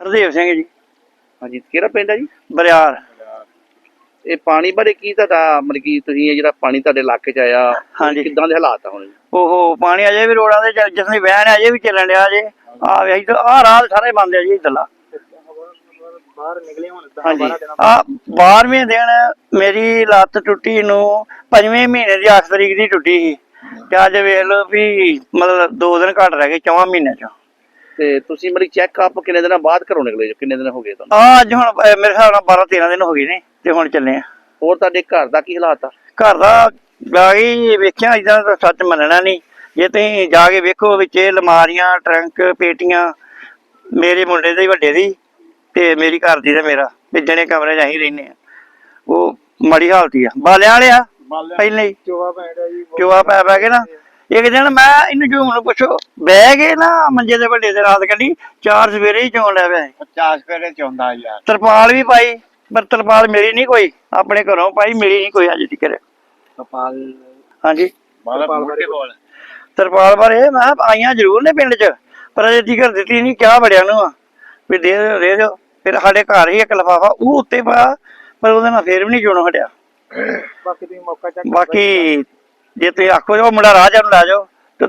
ਹਰਦੇਵ ਸਿੰਘ ਜੀ। ਹਾਂਜੀ ਕਿਹੜਾ ਪਿੰਡ ਹੈ ਜੀ? ਬਰਿਆਰ। ਇਹ ਪਾਣੀ ਬਾਰੇ ਕੀ ਤੁਹਾਡਾ ਮਤਲਬ ਕੀ ਤੁਸੀਂ ਇਹ ਜਿਹੜਾ ਪਾਣੀ ਤੁਹਾਡੇ ਇਲਾਕੇ 'ਚ ਆਇਆ ਹਾਂਜੀ। ਕਿੱਦਾਂ ਦੇ ਹਾਲਾਤ ਆ ਹੁਣ? ਉਹ ਪਾਣੀ ਅਜੇ ਵੀ ਰੋਡਾਂ ਦੇ ਚ- ਜਿਸ ਦੀ ਵਹਿਣ ਅਜੇ ਵੀ ਚੱਲਣ ਡਿਆ ਜੇ। ਆ ਵੇਖ ਇੱਧਰ ਆ ਰਾਹ ਸਾਰੇ ਬੰਦ ਆ ਜੀ ਇੱਧਰਲਾ। ਬਾਹਰ ਨਿਕਲੇ ਹੁਣ ਹਾਂਜੀ। ਆ 12ਵੇਂ ਦਿਨ ਮੇਰੀ ਲੱਤ ਟੁੱਟੀ ਨੂੰ ਪੰਜਵੇਂ ਮਹੀਨੇ ਦੀ 8 ਤਰੀਕ ਦੀ ਟੁੱਟੀ ਸੀ। ਤੇ ਅੱਜ ਵੇਖ ਲਓ ਵੀ ਮਤਲਬ 2 ਦਿਨ ਘੱਟ ਰਹਿ ਗਏ ਚੌਵਾਂ ਮਹੀਨੇ ਚ। ਤੇ ਤੁਸੀਂ ਮਤਲਬ ਚੈੱਕ ਅਪ ਕਿੰਨੇ ਦਿਨਾਂ ਬਾਅਦ ਘਰੋਂ ਨਿਕਲੇ ਜੋ? ਕਿੰਨੇ ਦਿਨ ਹੋ ਗਏ ਤੁਹਾਨੂੰ? ਆ ਅੱਜ ਹੁਣ ਅਹ, ਮੇਰੇ ਹਿਸਾਬ ਨਾਲ 12 13 ਦਿਨ ਹੋ ਗਏ ਨੇ ਤੇ ਹੁਣ ਚੱਲੇ ਆ। ਹੋਰ ਤੁਹਾਡੇ ਘਰ ਦਾ ਕੀ ਹਾਲਾਤ ਆ? ਘਰ ਦਾ ਗਾਈ ਵੇਖਿਆ ਇਦਾਂ ਤਾਂ ਸੱਚ ਮੰਨਣਾ ਨਹੀਂ। ਜੇ ਤੁਸੀਂ ਜਾ ਕੇ ਵੇਖੋ ਵਿੱਚ ਇਹ ਅਲਮਾਰੀਆਂ ਟਰੰਕ ਪੇਟੀਆਂ ਮੇਰੇ ਮੁੰਡੇ ਦੇ ਵੱਡੇ ਦੀ ਤੇ ਮੇਰੀ ਘਰ ਦੀ ਤੇ ਮੇਰਾ ਵੀ ਜਣੇ ਕਮਰੇ 'ਚ ਅਸੀਂ ਰਹਿੰਦੇ ਆ। ਉਹ ਮਾੜੀ ਹਾਲਤ ਹੀ ਆ। ਬਾਲਿਆਂ ਵਾਲਿਆ ਪਹਿਲੇ ਹੀ। ਚੋਵਾ ਪੈਂਦਾ ਜੀ ਚੋਆ ਪੈ ਪੈ ਕੇ ਨਾ ਇੱਕ ਦਿਨ ਮੈਂ ਇਹਨੂੰ ਜੂਮ ਨੂੰ ਪੁੱਛੋ ਬਹਿ ਗਏ ਨਾ ਮੰਜੇ ਦੇ ਵੱਡੇ ਤੇ ਰਾਤ ਕੱਢੀ ਚਾਰ ਸਵੇਰੇ ਹੀ ਚੋਣ ਲੈ ਪਿਆ ਸੀ। 50 ਫੇਰੇ ਚੋਂਦਾ ਯਾਰ। ਤਰਪਾਲ ਵੀ ਪਾਈ ਪਰ ਤਰਪਾਲ ਮਿਲੀ ਨਹੀਂ ਕੋਈ ਆਪਣੇ ਘਰੋਂ ਪਾਈ ਮਿਲੀ ਨਹੀਂ ਕੋਈ ਅੱਜ ਤੱਕ ਕਪਾਲ ਹਾਂਜੀ। ਤਰਪਾਲ ਬਾਰੇ ਮੈਂ ਆਈਆਂ ਜ਼ਰੂਰ ਨੇ ਪਿੰਡ 'ਚ ਪਰ ਅਜੇ ਤੀਕਰ ਦਿੱਤੀ ਨਹੀਂ ਕਿਹਾ ਬੜਿਆਂ ਨੂੰ ਆ। ਵੀ ਦੇ ਦਿਓ, ਦੇ ਦਿਓ। ਫਿਰ ਸਾਡੇ ਘਰ ਹੀ ਇੱਕ ਲਫਾਫਾ ਉਹ ਉੱਤੇ ਪਾਇਆ ਪਰ ਉਹਦੇ ਨਾਲ ਫੇਰ ਵੀ ਨਹੀਂ ਚੋਣੋਂ ਹਟਿਆ। ਬਾਕੀ ਤੁਸੀਂ ਮੌਕਾ ਚੱਕ ਬਾਕੀ ਜੇ ਤੁਸੀਂ ਆਖੋ ਉਹ ਮੁੰਡਾ ਰਾਹ ਨੂੰ ਲੈ ਜਾਓ ਤੇ